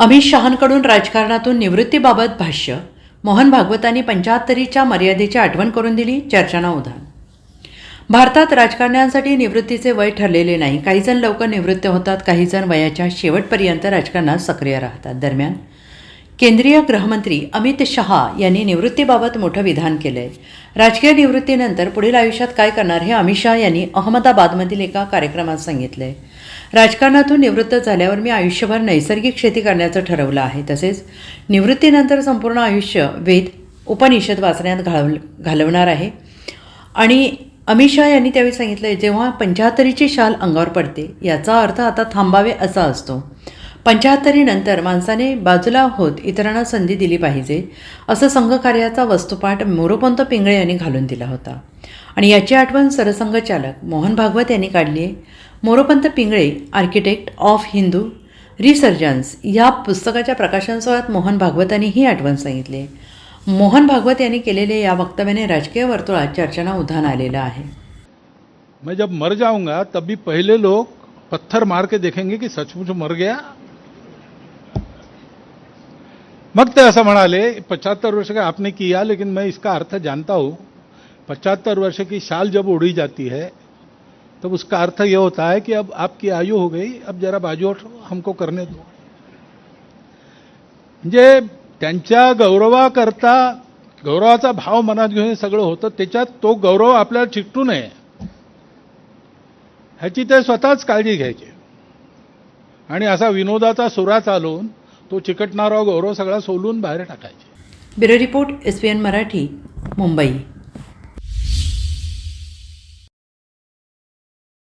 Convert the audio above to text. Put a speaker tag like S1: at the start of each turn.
S1: अमित शहांकडून राजकारणातून निवृत्तीबाबत भाष्य. मोहन भागवतांनी पंचाहत्तरीच्या मर्यादेची आठवण करून दिली चर्चांना उधाण. भारतात राजकारण्यांसाठी निवृत्तीचे वय ठरलेले नाही. काहीजण लवकर निवृत्त होतात काहीजण वयाच्या शेवटपर्यंत राजकारणात सक्रिय राहतात. दरम्यान केंद्रीय गृहमंत्री अमित शहा यांनी निवृत्तीबाबत मोठं विधान केलंय. राजकीय निवृत्तीनंतर पुढील आयुष्यात काय करणार हे अमित शहा यांनी अहमदाबादमधील एका कार्यक्रमात सांगितलंय. राजकारणातून निवृत्त झाल्यावर मी आयुष्यभर नैसर्गिक शेती करण्याचं ठरवलं आहे. तसेच निवृत्तीनंतर संपूर्ण आयुष्य वेद उपनिषद वाचण्यात घालव घालवणार आहे. आणि अमित शहा यांनी त्यावेळी सांगितलं जेव्हा पंचाहत्तरीची शाल अंगावर पडते याचा अर्थ आता थांबावे असा असतो. पंचाहत्तरीनंतर माणसाने बाजूला होत इतरांना संधी दिली पाहिजे असं संघकार्याचा वस्तुपाठ मोरोपंत पिंगळे यांनी घालून दिला होता. आणि याची आठवण सरसंघचालक मोहन भागवत यांनी काढली आहे. Moropant Pingle architect of Hindu resurgence या पुस्तकाच्या प्रकाशन सोहळ्यात मोहन भागवतांनी ही आठवण सांगितली मोहन भागवत यांनी केलेल्या या वक्तव्याने राजकीय वर्तुळात चर्चांना उधाण आलेलं आहे.
S2: मैं जब मर जाऊंगा तब भी पहले लोग पत्थर मार के देखेंगे की सचमुच मर गया मग ते असं म्हणाले पचहत्तर वर्ष का आपने किया लेकिन मैं इसका अर्थ जानता हूं। पचहत्तर वर्ष की शाल जब उड़ी जाती है तब उसका अर्थ यह होता है कि अब आपकी आयु हो गई अब जरा बाजू हमको करने दो। म्हणजे त्यांच्या गौरवाकरता गौरवाचा भाव मनात घेऊन हे सगळं होतं. त्याच्यात तो गौरव आपल्याला चिकटू नये ह्याची ते स्वतःच काळजी घ्यायची. आणि असा विनोदाचा सुरा चालवून तो चिकटणारा गौरव सगळा सोलून बाहेर टाकायचे.
S1: Bureau report S N Marathi Mumbai.